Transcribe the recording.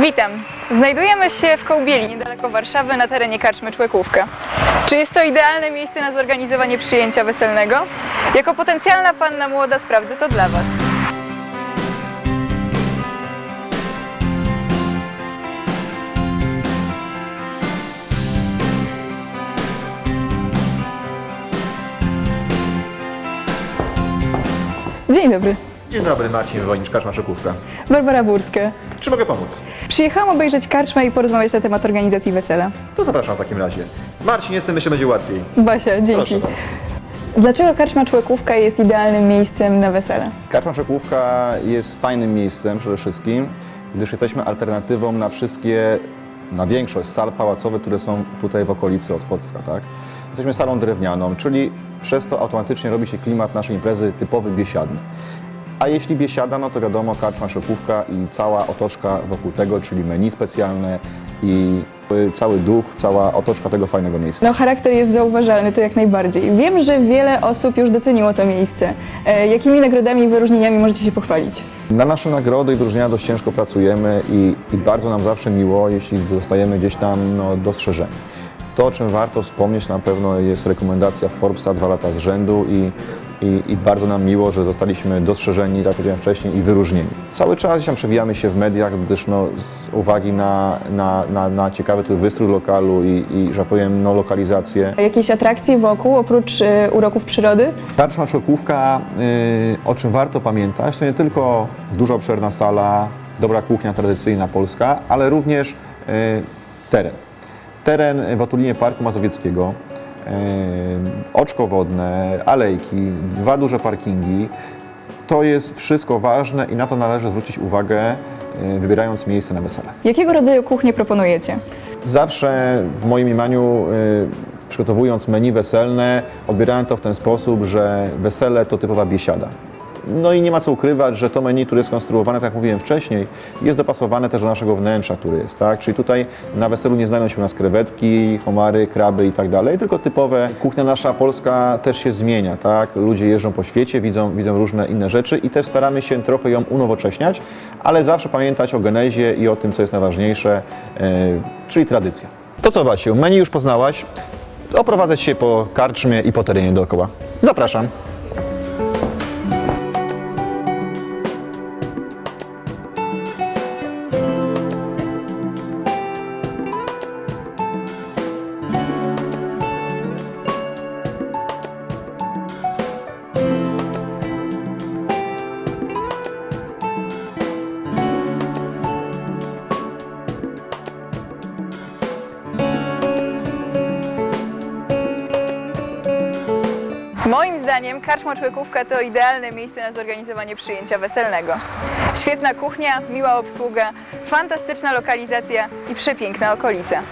Witam. Znajdujemy się w Kołbieli, niedaleko Warszawy, na terenie karczmy Człekówka. Czy jest to idealne miejsce na zorganizowanie przyjęcia weselnego? Jako potencjalna panna młoda sprawdzę to dla Was. Dzień dobry. Dzień dobry, Marcin Wojnicz, Karczma Szokówka. Barbara Burska. Czy mogę pomóc? Przyjechałam obejrzeć karczmę i porozmawiać na temat organizacji wesela. To zapraszam w takim razie. Marcin, jestem, myślę, będzie łatwiej. Basia, dzięki. Proszę bardzo. Dlaczego karczma Człekówka jest idealnym miejscem na wesele? Karczma Czekówka jest fajnym miejscem przede wszystkim, gdyż jesteśmy alternatywą na wszystkie, na większość sal pałacowych, które są tutaj w okolicy Otwocka. Tak? Jesteśmy salą drewnianą, czyli przez to automatycznie robi się klimat naszej imprezy typowy biesiadny. A jeśli biesiada, no to wiadomo karczma Czekówka i cała otoczka wokół tego, czyli menu specjalne i cały duch, cała otoczka tego fajnego miejsca. No charakter jest zauważalny, to jak najbardziej. Wiem, że wiele osób już doceniło to miejsce. E, jakimi nagrodami i wyróżnieniami możecie się pochwalić? Na nasze nagrody i wyróżnienia dość ciężko pracujemy i, i bardzo nam zawsze miło, jeśli dostajemy gdzieś tam no, dostrzeżenie. To, o czym warto wspomnieć na pewno jest rekomendacja Forbesa dwa lata z rzędu i, i, i bardzo nam miło, że zostaliśmy dostrzeżeni, tak jak powiedziałem wcześniej, i wyróżnieni. Cały czas gdzieś tam przewijamy się w mediach, gdyż no, z uwagi na, na, na, na ciekawy tu wystrój lokalu i, i że tak powiem, no, lokalizację, Jakieś atrakcje wokół, oprócz e, uroków przyrody? Karczma Człekówka, y, o czym warto pamiętać, to nie tylko duża obszerna sala, dobra kuchnia tradycyjna polska, ale również y, teren. Teren w otulinie Parku Mazowieckiego, y, oczko wodne, alejki, dwa duże parkingi. To jest wszystko ważne i na to należy zwrócić uwagę, wybierając miejsce na wesele. Jakiego rodzaju kuchnię proponujecie? Zawsze w moim mniemaniu, przygotowując menu weselne, odbierałem to w ten sposób, że wesele to typowa biesiada. No i nie ma co ukrywać, że to menu, które jest konstruowane, tak jak mówiłem wcześniej, jest dopasowane też do naszego wnętrza, który jest, tak? Czyli tutaj na weselu nie znajdą się u nas krewetki, homary, kraby i tak dalej, tylko typowe. Kuchnia nasza polska też się zmienia, tak? Ludzie jeżdżą po świecie, widzą, widzą różne inne rzeczy i też staramy się trochę ją unowocześniać, ale zawsze pamiętać o genezie i o tym, co jest najważniejsze, e, czyli tradycja. To co, Basiu, menu już poznałaś? Oprowadzę Cię po karczmie i po terenie dookoła. Zapraszam. Moim zdaniem karczma Człekówka to idealne miejsce na zorganizowanie przyjęcia weselnego. Świetna kuchnia, miła obsługa, fantastyczna lokalizacja i przepiękna okolica.